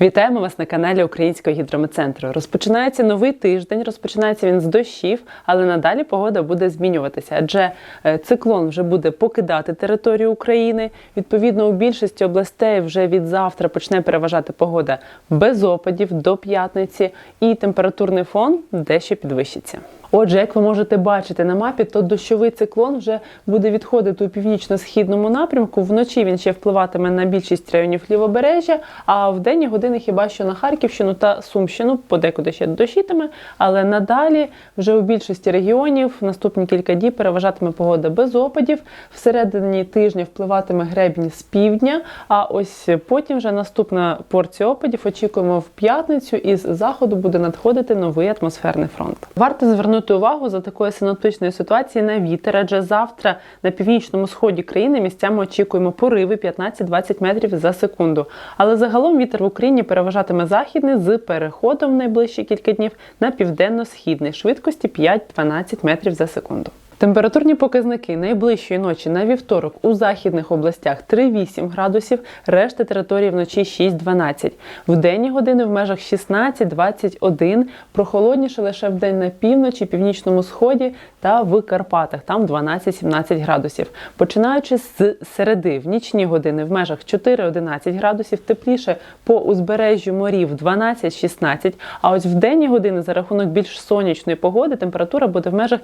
Вітаємо вас на каналі Українського гідрометцентру. Розпочинається новий тиждень. Розпочинається він з дощів, але надалі погода буде змінюватися, адже е, циклон вже буде покидати територію України. Відповідно, у більшості областей вже від завтра почне переважати погода без опадів до п'ятниці, і температурний фон дещо підвищиться. Отже, як ви можете бачити на мапі, то дощовий циклон вже буде відходити у північно-східному напрямку. Вночі він ще впливатиме на більшість районів лівобережжя, а в денні години хіба що на Харківщину та Сумщину подекуди ще дощитиме. Але надалі вже у більшості регіонів наступні кілька діб переважатиме погода без опадів. Всередині тижня впливатиме гребінь з півдня. А ось потім вже наступна порція опадів очікуємо в п'ятницю. Із заходу буде надходити новий атмосферний фронт. Варто звернути увагу за такої синоптичної ситуації на вітер, адже завтра на північному сході країни місцями очікуємо пориви 15-20 метрів за секунду. Але загалом вітер в Україні переважатиме західний з переходом в найближчі кілька днів на південно-східний швидкості 5-12 метрів за секунду. Температурні показники найближчої ночі на вівторок у західних областях 3-8 градусів, решта території вночі 6-12. В денні години в межах 16-21, прохолодніше лише в день на півночі, північному сході та в Карпатах, там 12-17 градусів. Починаючи з середи, в нічні години в межах 4-11 градусів, тепліше по узбережжю морів 12-16, а ось в денні години за рахунок більш сонячної погоди температура буде в межах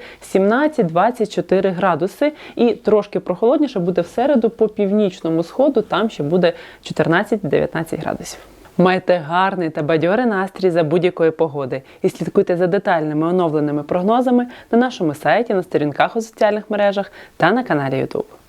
17-24 градуси і трошки прохолодніше буде в середу по північному сходу, там ще буде 14-19 градусів. Майте гарний та бадьорий настрій за будь-якої погоди і слідкуйте за детальними оновленими прогнозами на нашому сайті, на сторінках у соціальних мережах та на каналі YouTube.